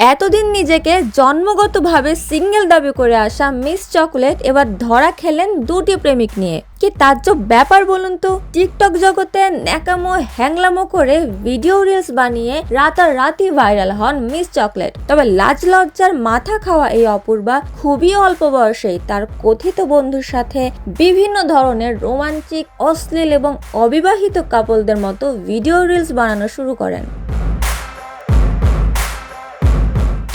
এতদিন নিজেকে জন্মগতভাবে সিঙ্গেল দাবি করে আসা মিস চকলেট এবার ধরা খেলেন দুটি প্রেমিক নিয়ে। কি তাজ্জব ব্যাপার বলুন তো? টিকটক জগতে ন্যাকামো, হ্যাংলামো করে ভিডিও রিলস বানিয়ে রাতারাতি ভাইরাল হন মিস চকলেট। তবে লাজ লজ্জার মাথা খাওয়া এই অপূর্বা খুবই অল্প বয়সেই তার কথিত বন্ধুর সাথে বিভিন্ন ধরনের রোমান্টিক, অশ্লীল এবং অবিবাহিত কাপলদের মতো ভিডিও রিলস বানানো শুরু করেন।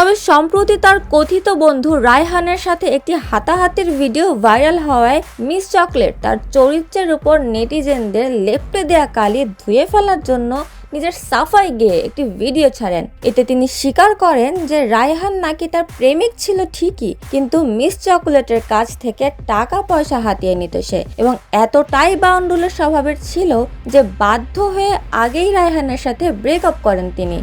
তবে সম্প্রতি তার কথিত বন্ধু রায়হানের সাথে একটি হাতাহাতির ভিডিও ভাইরাল হওয়ায় মিস চকলেট তার চরিত্রের উপর নেটিজেনদের লেপটে দেয়া কালি ধুয়ে ফেলার জন্য নিজের সাফাই গিয়ে একটি ভিডিও ছাড়েন। এতে তিনি স্বীকার করেন যে রায়হান নাকি তার প্রেমিক ছিল ঠিকই, কিন্তু মিস চকোলেটের কাছ থেকে টাকা পয়সা হাতিয়ে নিত সে এবং এতটাই বাউন্ডুলের স্বভাবের ছিল যে বাধ্য হয়ে আগেই রায়হানের সাথে ব্রেকআপ করেন তিনি।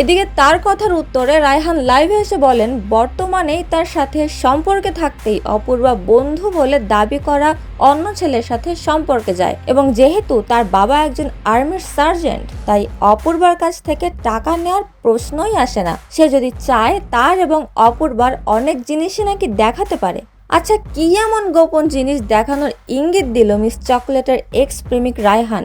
এদিকে তার কথার উত্তরে রায়হান লাইভে এসে বলেন বর্তমানেই তার সাথে সম্পর্কে থাকতেই অপূর্বা বন্ধু বলে দাবি করা অন্য ছেলের সাথে সম্পর্কে যায় এবং যেহেতু তার বাবা একজন আর্মির সার্জেন্ট, তাই অপূর্বার কাছ থেকে টাকা নেওয়ার প্রশ্নই আসে না। সে যদি চায় তার এবং অপূর্বার অনেক জিনিসই নাকি দেখাতে পারে। আচ্ছা কি এমন গোপন জিনিস দেখানোর ইঙ্গিত দিল মিস চকোলেটের এক্স প্রেমিক রায়হান?